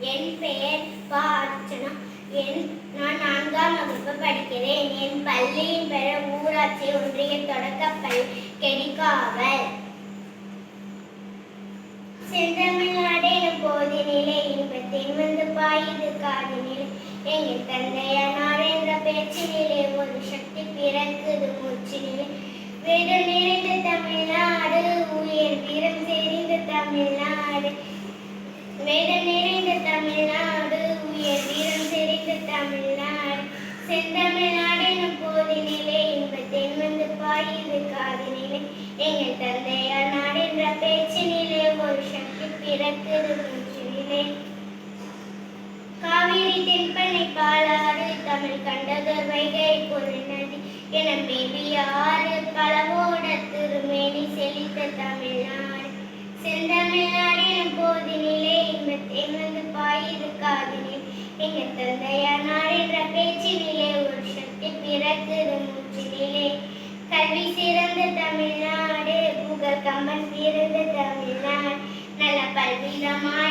என் பெயர் பா அர்ச்சனா. என் நான் நான்காம் வகுப்பு படிக்கிறேன். என் பள்ளியின் பெயர் ஊராட்சி ஒன்றிய தொடக்கப்பள்ளி கெடிக்காவல் செந்தமிழ்நாடு எனும் போதினிலே இன்பத்தின் வந்து பாயுது காதினிலே. எங்கள் தந்தையனார் என்ற பேச்சினிலே ஒரு சக்தி பிறக்குது மூச்சினிலே. வேதம் நிறைந்த தமிழ்நாடு உயர் வீரம் தெரிந்த தமிழ்நாடு. வேதம் நிறைந்த தமிழ்நாடு உயர் வீரம் தெரிந்த தமிழ்நாடு. செந்தமிழ்நாடு எனும் போதினிலே இன்பத்தின் வந்து பாயுது காதினிலே. எங்கள் தந்தையார் நாடு என்ற பேச்சினிலே ஒரு சக்தி பிறக்குது மூச்சினிலே காவிரி தென்பனை பாலாறு தமிழ் கண்டதொரு வைகை பொருள் நதி. என மேவிய ஆறு பலவோட இன்பத்தை வந்து பாயுது காதினில் எங்க தந்தையார் என்ற பேச்சினிலே ஒரு சக்தி பிறக்குது மூச்சினிலே. கல்வி சிறந்த தமிழ்நாடு புகழ் கம்பன் சிறந்த தமிழ்நாடு. நல்ல பல்விதமாயின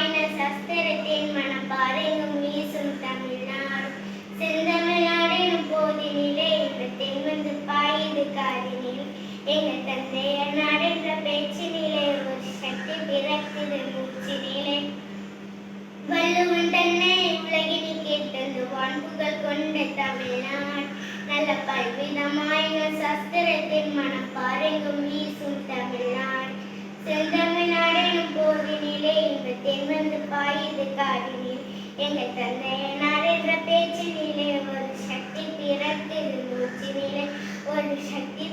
வள்ளுவன் உலகினில் கேட்டது வான்புகள் கொண்ட தமிழ்நாடு. நல்ல பல்விதமாயின சஸ்திரத்தின் மனப்பாறைங்கும் வீசும் தமிழ்நாடு. செந்தமிழ்நாடு எனும் போதினிலே இந்த தென்வந்து பாயுது காடினில் எங்கள் தந்தையனார் என்ற பேச்சினிலே ஒரு சக்தி மூச்சினிலே ஒரு சக்தி